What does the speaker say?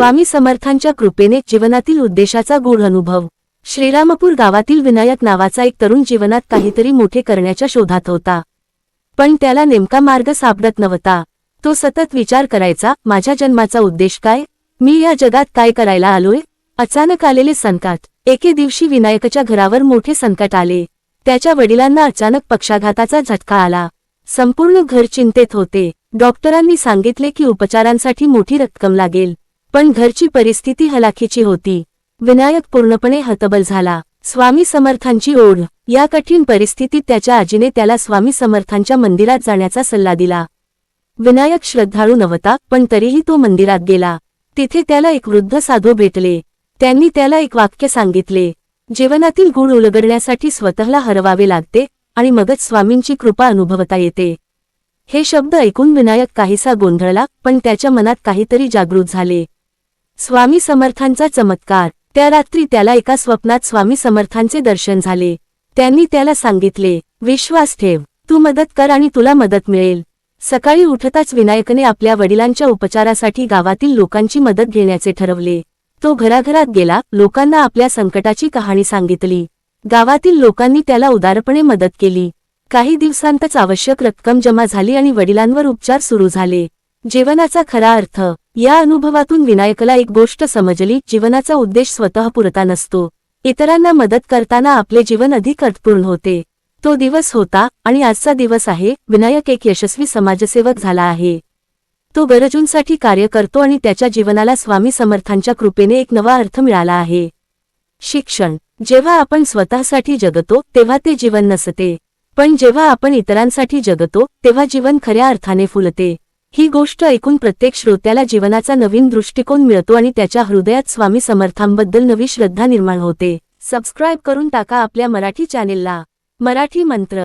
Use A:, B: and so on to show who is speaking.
A: स्वामी समर्थांच्या कृपेने जीवनातील उद्देशाचा गूढ अनुभव. श्रीरामपूर गावातील विनायक नावाचा एक तरुण जीवनात काहीतरी मोठे करण्याच्या शोधात होता. पण त्याला नेमका मार्ग सापडत नव्हता. तो सतत विचार करायचा माझ्या जन्माचा उद्देश काय? मी या जगात काय करायला आलोय? अचानक आलेले संकट. एके दिवशी विनायकच्या घरावर मोठे संकट आले. त्याच्या वडिलांना अचानक पक्षाघाताचा झटका आला. संपूर्ण घर चिंतेत होते. डॉक्टरांनी सांगितले की उपचारांसाठी मोठी रक्कम लागेल. पण घरची परिस्थिती हलाखीची होती. विनायक पूर्णपणे हतबल झाला. स्वामी समर्थांची ओढ. या कठीण परिस्थितीत त्याच्या आजीने त्याला स्वामी समर्थांच्या मंदिरात जाण्याचा सल्ला दिला. विनायक श्रद्धाळू नव्हता पण तरीही तो मंदिरात गेला. तिथे त्याला एक वृद्ध साधू भेटले. त्यांनी त्याला एक वाक्य सांगितले. जीवनातील गुण उलगडण्यासाठी स्वतःला हरवावे लागते आणि मगच स्वामींची कृपा अनुभवता येते. हे शब्द ऐकून विनायक काहीसा गोंधळला पण त्याच्या मनात काहीतरी जागृत झाले. स्वामी समर्थांचा चमत्कार. त्या रात्री त्याला एका स्वप्नात स्वामी समर्थांचे दर्शन झाले. त्यांनी त्याला सांगितले विश्वास ठेव. तू मदत कर आणि तुला मदत मिळेल. सकाळी उठताच विनायकने आपल्या वडिलांच्या उपचारासाठी गावातील लोकांची मदत घेण्याचे ठरवले. तो घराघरात गेला लोकांना आपल्या संकटाची कहाणी सांगितली. गावातील लोकांनी त्याला उदारपणे मदत केली. काही दिवसांतच आवश्यक रक्कम जमा झाली आणि वडिलांवर उपचार सुरू झाले. जीवनाचा खरा अर्थ या अनुभवातून विनायकला एक गोष्ट समजली जीवनाचा उद्देश स्वतः पुरता नसतो. इतरांना मदत करताना आपले जीवन अधिक अर्थपूर्ण होते. तो दिवस होता आणि आजचा दिवस आहे विनायक एक यशस्वी समाजसेवक झाला आहे. तो गरजूंसाठी कार्य करतो आणि त्याच्या जीवनाला स्वामी समर्थांच्या कृपेने एक नवा अर्थ मिळाला आहे. शिक्षण जेव्हा आपण स्वतःसाठी जगतो तेव्हा ते जीवन नसते. पण जेव्हा आपण इतरांसाठी जगतो तेव्हा जीवन खऱ्या अर्थाने फुलते. ही गोष्ट ऐकून प्रत्येक श्रोत्याला जीवनाचा नवीन दृष्टिकोन मिळतो आणि त्याच्या हृदयात स्वामी समर्थांबद्दल नवी श्रद्धा निर्माण होते. सबस्क्राईब करून टाका आपल्या मराठी चॅनेलला मराठी मंत्र.